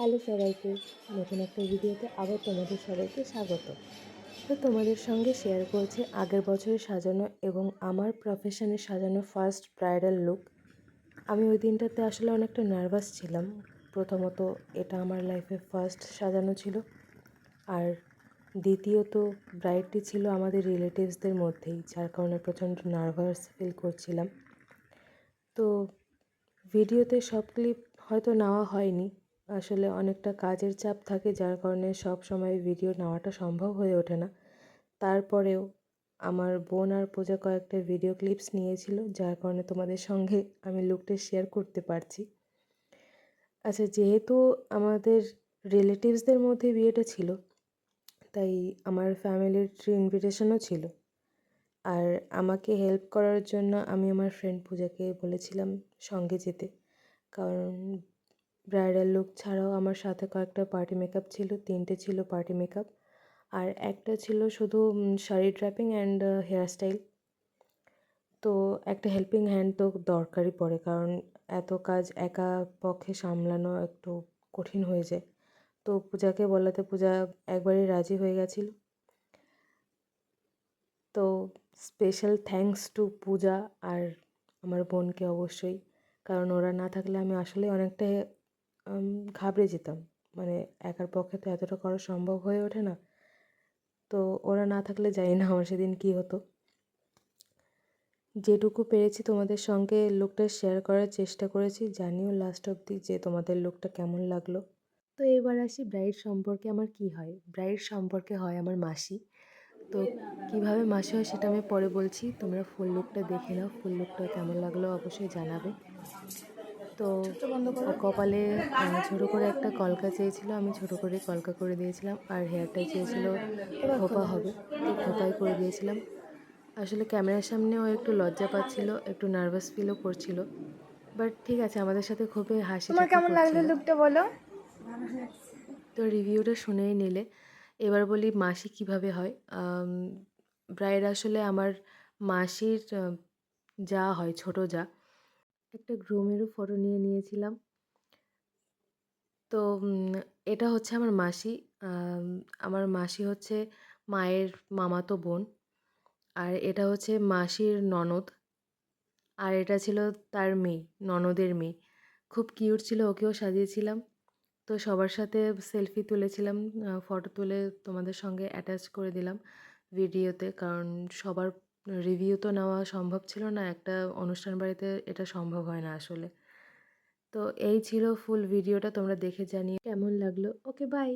Hello সবাইকে, নতুন একটা ভিডিওতে আবার তোমাদের সবাইকে স্বাগত। তো তোমাদের সঙ্গে শেয়ার করছি আগের বছরে সাজানো এবং আমার প্রফেশনে সাজানো ফার্স্ট ব্রাইডাল লুক আমি ওই দিনটাতে আসলে অনেকটা নার্ভাস ছিলাম। প্রথমত এটা আমার লাইফে ফার্স্ট সাজানো ছিল। আর দ্বিতীয়ত ব্রাইডটি ছিল আমাদের রিলেটিভসদের মধ্যেই, যার কারণে প্রচণ্ড নার্ভাস ফিল করছিলাম। তো ভিডিওতে সব ক্লিপ হয়তো নেওয়া হয়নি আসলে অনেকটা কাজের চাপ থাকে, যার কারণে সব সময় ভিডিও নেওয়াটা সম্ভব হয়ে ওঠে না। তারপরেও আমার বোন আর পূজা কয়েকটা ভিডিও ক্লিপস নিয়েছিল, যার কারণে তোমাদের সঙ্গে আমি লুকটা শেয়ার করতে পারছি। আচ্ছা যেহেতু আমাদের রিলেটিভসদের মধ্যে বিয়েটা ছিল, তাই আমার ফ্যামিলির ট্রি ইনভিটেশনও ছিল। আর আমাকে হেল্প করার জন্য আমি আমার ফ্রেন্ড পূজাকে বলেছিলাম সঙ্গে যেতে। কারণ ব্রাইডাল লুক ছাড়াও আমার সাথে কয়েকটা পার্টি মেকআপ ছিল, তিনটে ছিল পার্টি মেকআপ। আর একটা ছিল শুধু sari draping and hair style তো একটা হেল্পিং হ্যান্ড তো দরকারই পড়ে, কারণ এত কাজ একা পক্ষে সামলানো একটু কঠিন হয়ে যায়। তো পূজাকে বলাতে পূজা একবারই রাজি হয়ে গেছিল। তো স্পেশাল থ্যাঙ্কস টু পূজা আর আমার বোনকে অবশ্যই, কারণ ওরা না থাকলে আমি আসলে অনেকটাই ঘাবড়ে যেতাম। মানে একার পক্ষে তো এতটা করা সম্ভব হয়ে ওঠে না। তো ওরা না থাকলে জানি না আমার সেদিন কী হতো। যেটুকু পেরেছি তোমাদের সঙ্গে লুকটা শেয়ার করার চেষ্টা করেছি। জানিও লাস্ট অবধি যে তোমাদের লুকটা কেমন লাগল। তো এবার আসি ব্রাইড সম্পর্কে আমার কি হয়। ব্রাইড সম্পর্কে হয় আমার মাসি। তো কীভাবে মাসি হয় সেটা আমি পরে বলছি। তোমরা ফুল লুকটা দেখে নাও। ফুল লুকটা কেমন লাগল অবশ্যই জানাবে। তো কপালে ছোটো করে একটা কলকা চেয়েছিল আমি ছোটো করে কলকা করে দিয়েছিলাম আর হেয়ারটা চেয়েছিল খোপা হবে তো খোপাই করে দিয়েছিলাম। আসলে ক্যামেরার সামনেও একটু লজ্জা পাচ্ছিল একটু নার্ভাস ফিলও করছিল বাট ঠিক আছে আমাদের সাথে খুবই হাসি কেমন লাগল লুকটা বলো? তো রিভিউটা শুনেই নিলে। এবার বলি মাসি কীভাবে হয়। ব্রাইড আসলে আমার মাসির যা হয় ছোট যা একটা গ্রুমেরও ফটো নিয়ে নিয়েছিলাম। তো এটা হচ্ছে আমার মাসি। আমার মাসি হচ্ছে মায়ের মামাতো বোন। আর এটা হচ্ছে মাসির ননদ। আর এটা ছিল তার মেয়ে, ননদের মেয়ে। খুব কিউট ছিল, ওকেও সাজিয়েছিলাম। তো সবার সাথে সেলফি তুলেছিলাম ফটো তুলে তোমাদের সঙ্গে অ্যাটাচ করে দিলাম ভিডিওতে। কারণ সবার রিভিউ তো নেওয়া সম্ভব ছিল না, একটা অনুষ্ঠান বাড়িতে এটা সম্ভব হয় না আসলে। তো এই ছিল ফুল ভিডিওটা তোমরা দেখে জানিয়ে কেমন লাগল? Okay bye